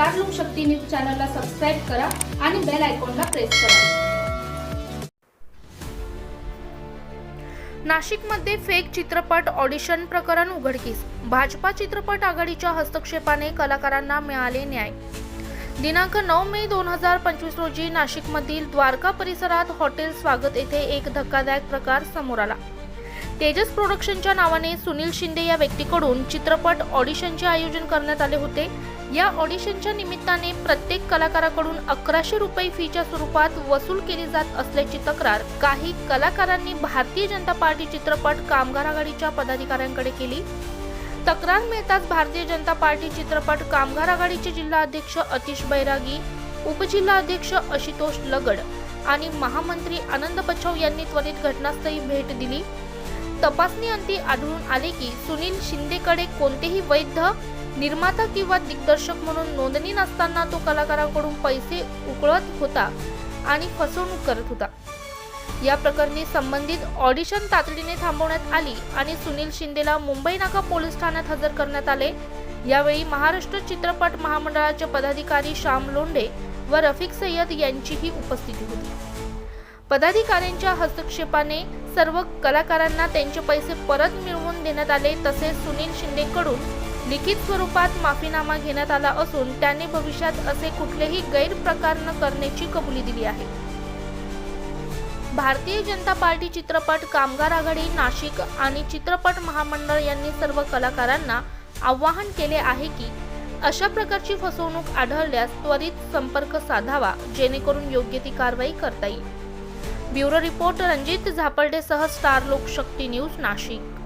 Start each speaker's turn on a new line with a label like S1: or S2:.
S1: चॅनलला सबस्क्राईब करा आणि बेल आयकॉनला प्रेस करा.
S2: नाशिकमध्ये फेक चित्रपट ऑडिशन प्रकरण उघडकीस. भाजपा चित्रपट आघाडीच्या हस्तक्षेपाने कलाकारांना मिळाले न्याय. दिनांक नऊ मे दोन हजार पंचवीस रोजी नाशिकमधील द्वारका परिसरात हॉटेल स्वागत येथे एक धक्कादायक प्रकार समोर आला. तेजस प्रोडक्शनच्या नावाने सुनील शिंदे या व्यक्तीकडून चित्रपट ऑडिशनचे आयोजन करण्यात आले होते. या ऑडिशनच्या निमित्ताने प्रत्येक कलाकाराकडून अकराशे रुपये फीच्या स्वरूपात वसूल केली जात असल्याची तक्रार काही कलाकारांनी भारतीय जनता पार्टी चित्रपट कामगार आघाडीच्या पदाधिकाऱ्यांकडे केली. तक्रार मिळताच भारतीय जनता पार्टी चित्रपट कामगार आघाडीचे जिल्हा अध्यक्ष अतिश बैरागी उपजिल्हाध्यक्ष आशुतोष लगड आणि महामंत्री आनंद बच्छाव यांनी त्वरित घटनास्थळी भेट दिली. तपासणी अंती आढळून आले की सुनील शिंदेकडे कोणतेही वैध निर्माता किंवा दिग्दर्शक म्हणून नोंदणी नसताना तो कलाकाराकडून पैसे उकळत होता आणि फसवणूक करत होता. या प्रकरणी संबंधित ऑडिशन तातडीने थांबवण्यात आली आणि सुनील शिंदेला मुंबई नाका पोलीस ठाण्यात हजर करण्यात आले. यावेळी महाराष्ट्र चित्रपट महामंडळाचे पदाधिकारी श्याम लोंढे व रफिक सय्यद यांचीही उपस्थिती होती. पदाधिकाऱ्यांच्या हस्तक्षेपाने सर्व कलाकारांना त्यांचे पैसे परत मिळवून देण्यात आले तसेच सुनील शिंदेकडून लिखित स्वरूपात माफीनामा घेण्यात आला असून त्याने भविष्यात असे कुठलेही गैरप्रकार न करण्याची कबुली दिली आहे. भारतीय जनता पार्टी चित्रपट कामगार आघाडी नाशिक आणि चित्रपट महामंडळ यांनी सर्व कलाकारांना आवाहन केले आहे की अशा प्रकारची फसवणूक आढळल्यास त्वरित संपर्क साधावा जेणेकरून योग्य ती कारवाई करता येईल. ब्युरो रिपोर्ट रणजित झापर्डेसह स्टार लोकशक्ती न्यूज नाशिक.